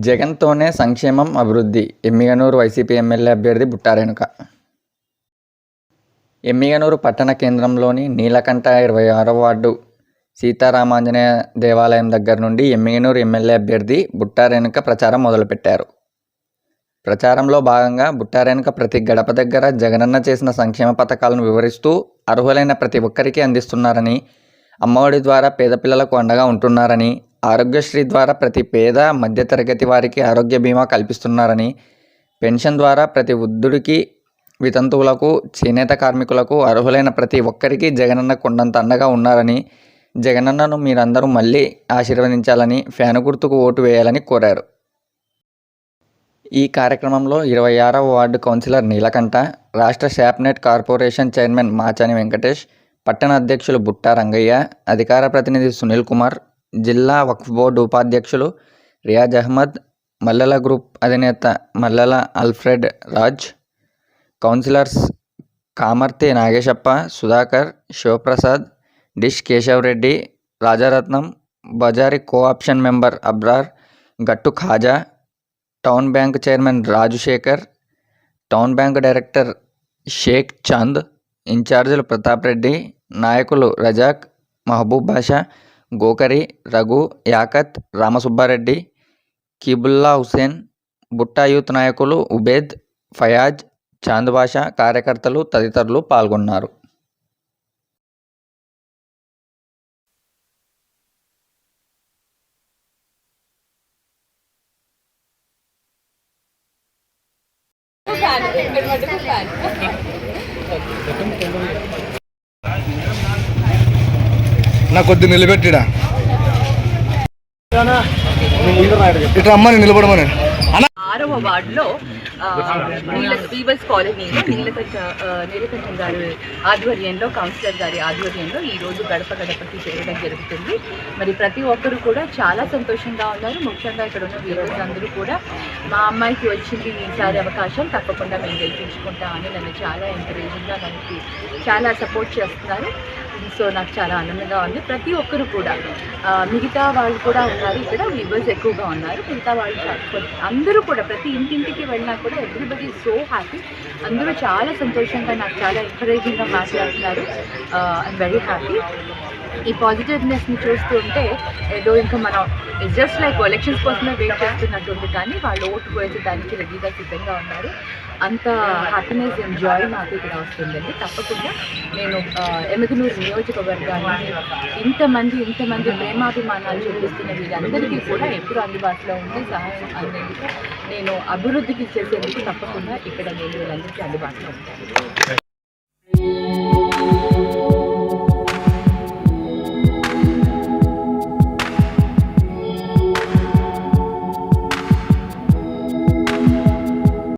జగన్తోనే సంక్షేమం అభివృద్ధి. Emmiganur YCP MLA అభ్యర్థి బుట్టారేణుక. ఎమ్మిగనూరు పట్టణ కేంద్రంలోని నీలకంఠ ఇరవై ఆరో వార్డు సీతారామాంజనేయ దేవాలయం దగ్గర నుండి ఎమ్మిగనూరు ఎమ్మెల్యే అభ్యర్థి బుట్టారేణుక ప్రచారం మొదలుపెట్టారు. ప్రచారంలో భాగంగా బుట్టారేణుక ప్రతి గడప దగ్గర జగనన్న చేసిన సంక్షేమ పథకాలను వివరిస్తూ అర్హులైన ప్రతి ఒక్కరికి అందిస్తున్నారని అమ్మఒడి ద్వారా పేద పిల్లలకు అండగా ఉంటున్నారని ఆరోగ్యశ్రీ ద్వారా ప్రతి పేద మధ్యతరగతి వారికి ఆరోగ్య బీమా కల్పిస్తున్నారని పెన్షన్ ద్వారా ప్రతి వృద్ధుడికి వితంతువులకు చేనేత కార్మికులకు అర్హులైన ప్రతి ఒక్కరికి జగనన్న కొండంత అండగా ఉన్నారని జగనన్నను మీరందరూ మళ్ళీ ఆశీర్వదించాలని ఫ్యాను గుర్తుకు ఓటు వేయాలని కోరారు. ఈ కార్యక్రమంలో ఇరవై ఆరవ వార్డు కౌన్సిలర్ నీలకంఠ రాష్ట్ర SAPNET corporation chairman Machani Venkatesh పట్టణ అధ్యక్షులు బుట్టా రంగయ్య అధికార ప్రతినిధి సునీల్ కుమార్ జిల్లా వక్ఫ్ బోర్డు ఉపాధ్యక్షులు రియాజ్ అహ్మద్ మల్లెల గ్రూప్ అధినేత Mallela Alfred Raj councillors Kamarthi Nageshappa Sudhakar Sivaprasad dish Keshavareddy Rajaratnam Bazari cooption member Abrar Gattu Khaja town bank chairman Rajasekhar town bank director Sheikh Chand ఇన్ఛార్జీలు ప్రతాప్ రెడ్డి నాయకులు రజాక్ మహబూబ్ బాషా Gokari Raghu యాకత్ Ramasubba Reddy కిబుల్లా Hussain Butta youth నాయకులు ఉబేద్ ఫయాజ్ చాందుభాష కార్యకర్తలు తదితరులు పాల్గొన్నారు. నా కొద్ది నిలబెట్టిడా. ఇట్లా అమ్మని నిలబడమని. ఆరవ వార్డులో ఆ, పీపుల్స్ కాలనీ నీలకంఠ నీలకంఠం గారి ఆధ్వర్యంలో కౌన్సిలర్ గారి ఆధ్వర్యంలో ఈ రోజు గడప గడపకి చేరడం జరుగుతుంది. మరి ప్రతి ఒక్కరు కూడా చాలా సంతోషంగా ఉన్నారు. ముఖ్యంగా ఇక్కడ ఉన్న వీరులందరూ కూడా మా అమ్మాయికి వచ్చింది ఈసారి అవకాశం తప్పకుండా మేము గెలిపించుకుంటామని నన్ను చాలా ఎంకరేజింగ్గా మనకి చాలా సపోర్ట్ చేస్తున్నారు. సో నాకు చాలా ఆనందంగా ఉంది. ప్రతి ఒక్కరు కూడా మిగతా వాళ్ళు కూడా ఉన్నారు. ఇక్కడ వివర్స్ ఎక్కువగా ఉన్నారు. మిగతా వాళ్ళు అందరూ కూడా ప్రతి ఇంటింటికి వెళ్ళినా కూడా ఎవ్రీబడి సో హ్యాపీ అందరూ చాలా సంతోషంగా నాకు చాలా ఎంకరేజింగ్గా మాట్లాడుతున్నారు. ఐమ్ వెరీ హ్యాపీ ఈ పాజిటివ్నెస్ని చూస్తూ ఉంటే ఏదో ఇంకా మనం జస్ట్ లైక్ ఎలక్షన్స్ కోసమే వెయిట్ చేస్తున్నట్టుంది కానీ వాళ్ళు ఓటు వేసేదానికి రెడీగా సిద్ధంగా ఉన్నారు. అంత హ్యాపీనెస్ ఎంజాయ్ నాకు ఇక్కడ వస్తుందండి. తప్పకుండా నేను ఎమగనూరు నియోజకవర్గాన్ని ఇంతమంది ఇంతమంది ప్రేమాభిమానాలు చూపిస్తున్న వీరందరికీ కూడా ఎప్పుడు అందుబాటులో ఉండి సహాయం అందేందుకు నేను అభివృద్ధికి చేసేందుకు తప్పకుండా ఇక్కడ నేను వీళ్ళందరికీ అందుబాటులో ఉంటాను.